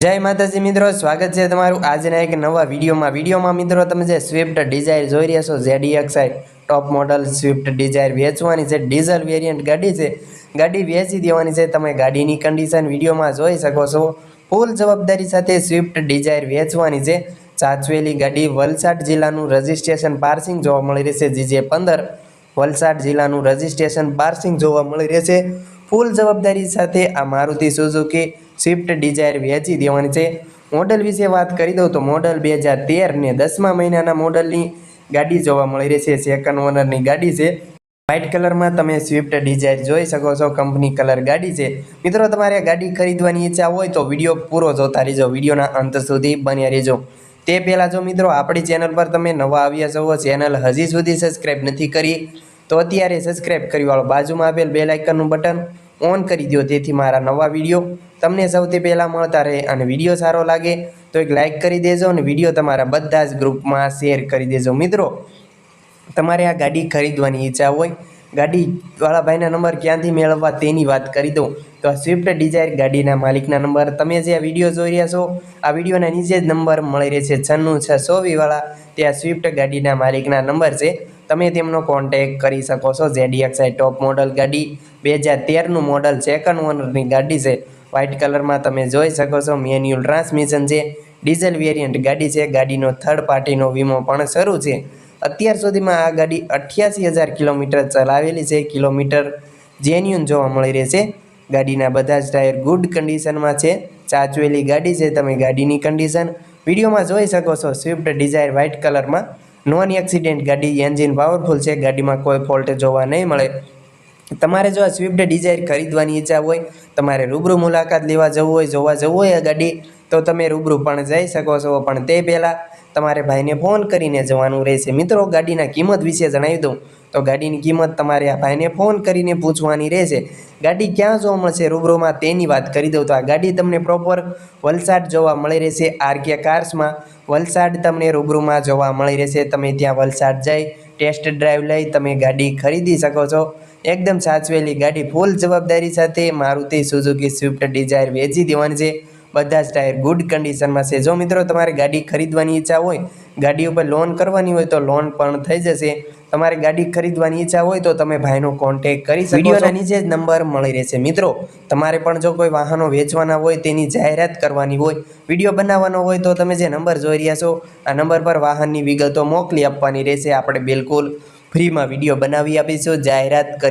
જય માતાજી મિત્રો, સ્વાગત છે તમારું આજના એક નવા વિડીયોમાં. વિડીયોમાં મિત્રો, તમે જે સ્વિફ્ટ ડિઝાયર જોઈ રહ્યા છો ZDXI top model Swift Dzire વેચવાની છે ડીઝલ વેરિયન્ટ ગાડી છે. ગાડી વેચી દેવાની છે, તમે ગાડીની કન્ડિશન વિડીયોમાં જોઈ શકો છો. ફૂલ જવાબદારી સાથે સ્વિફ્ટ ડિઝાયર વેચવાની છે. ચાચવેલી ગાડી વલસાડ જિલ્લાનું રજિસ્ટ્રેશન પાર્સિંગ જોવા મળી રહેશે જીજે પંદર. વલસાડ જિલ્લાનું રજિસ્ટ્રેશન પાર્સિંગ જોવા મળી રહેશે. ફૂલ જવાબદારી સાથે આ મારુતિ સુઝુકી સ્વિફ્ટ ડિઝાયર વેચી દેવાની છે. મોડલ વિશે વાત કરી દઉં તો મોડલ બે હજાર તેરને દસમા મહિનાના મોડલની ગાડી જોવા મળી રહી છે. સેકન્ડ ઓનરની ગાડી છે. વ્હાઇટ કલરમાં તમે સ્વિફ્ટ ડિઝાયર જોઈ શકો છો. કંપની કલર ગાડી છે. મિત્રો, તમારે ગાડી ખરીદવાની ઈચ્છા હોય તો વીડિયો પૂરો જોતા રહેજો. વિડીયોના અંત સુધી બન્યા રહેજો. તે પહેલાં જો મિત્રો, આપણી ચેનલ પર તમે નવા આવ્યા છો, ચેનલ હજી સુધી સબસ્ક્રાઈબ નથી કરી તો અત્યારે સબસ્ક્રાઈબ કરી વાળો બાજુમાં આપેલ બે લાઇકનનું બટન ઓન કરી દો જેથી મારા નવા વીડિયો તમને સૌથી પહેલાં મળતા રહે અને વીડિયો સારો લાગે તો એક લાઇક કરી દેજો અને વીડિયો તમારા બધા જ ગ્રુપમાં શેર કરી દેજો. મિત્રો, તમારે આ ગાડી ખરીદવાની ઈચ્છા હોય ગાડીવાળા ભાઈના નંબર ક્યાંથી મેળવવા તેની વાત કરી દઉં. તો આ સ્વિફ્ટ ડિઝાયર ગાડીના માલિકના નંબર તમે જે આ વીડિયો જોઈ રહ્યા છો, આ વિડીયોના નીચે જ નંબર મળી રહેશે છન્નું છ સોવીવાળા તે આ સ્વિફ્ટ ગાડીના માલિકના નંબર છે. તમે તેમનો કોન્ટેક કરી શકો છો. ZDXi ટોપ મોડલ ગાડી. બે હજાર તેરનું મોડલ સેકન્ડ ઓનરની ગાડી છે. વ્હાઇટ કલરમાં તમે જોઈ શકો છો મેન્યુઅલ ટ્રાન્સમિશન છે. ડીઝલ વેરિયન્ટ ગાડી છે. ગાડીનો થર્ડ પાર્ટીનો વીમો પણ શરૂ છે. અત્યાર સુધીમાં આ ગાડી અઠ્યાસી હજાર કિલોમીટર ચલાવેલી છે. કિલોમીટર જેન્યુન જોવા મળી રહેશે ગાડીના બધા જ ટાયર ગુડ કન્ડિશનમાં છે. ચાચવેલી ગાડી છે, તમે ગાડીની કન્ડિશન વિડીયોમાં જોઈ શકો છો સ્વિફ્ટ ડિઝાયર વ્હાઇટ કલરમાં નોન એક્સિડેન્ટ ગાડી, એન્જિન પાવરફુલ છે, ગાડીમાં કોઈ ફોલ્ટ જોવા નહીં મળે. તમારે જો આ સ્વિફ્ટ ડિઝાયર ખરીદવાની ઈચ્છા હોય, તમારે રૂબરૂ મુલાકાત લેવા જવું હોય, જોવા જવું હોય આ ગાડી તો તમે રૂબરૂ પણ જઈ શકો છો. પણ તે પહેલાં તમારે ભાઈને ફોન કરીને જવાનું રહેશે. મિત્રો, ગાડીના કિંમત વિશે જણાવી દઉં. તો ગાડીની કિંમત તમારે આ ભાઈને ફોન કરીને પૂછવાની રહેશે. ગાડી ક્યાં જોવા મળશે રૂબરૂમાં તેની વાત કરી દઉં. તો આ ગાડી તમને પ્રોપર વલસાડ જોવા મળી રહેશે. આરકે કાર્સમાં વલસાડ તમને રૂબરૂમાં જોવા મળી રહેશે. તમે ત્યાં વલસાડ જઈ ટેસ્ટ ડ્રાઈવ લઈ તમે ગાડી ખરીદી શકો છો. એકદમ સાચવેલી ગાડી ફૂલ જવાબદારી સાથે મારુતિ સુઝુકી સ્વિફ્ટ ડિઝાયર વેચી દેવાની છે. બધા જ ટાયર ગુડ કન્ડિશનમાં છે. જો મિત્રો તમારે ગાડી ખરીદવાની ઈચ્છા હોય, ગાડી ઉપર લોન કરવાની હોય તો લોન પણ થઈ જશે. તમારે ગાડી ખરીદવાની ઈચ્છા હોય તો તમે ભાઈનો કોન્ટેક કરી શકો વિડીયોના નીચે નંબર મળી રહેશે. મિત્રો, તમારે પણ જો કોઈ વાહનો વેચવાના હોય, તેની જાહેરાત કરવાની હોય, વીડિયો બનાવવાનો હોય તો તમે જે નંબર જોઈ રહ્યા છો, આ નંબર પર વાહનની વિગતો મોકલી આપવાની રહેશે. આપણે બિલકુલ ફ્રીમાં વીડિયો બનાવી આપીશું. જાહેરાત કરી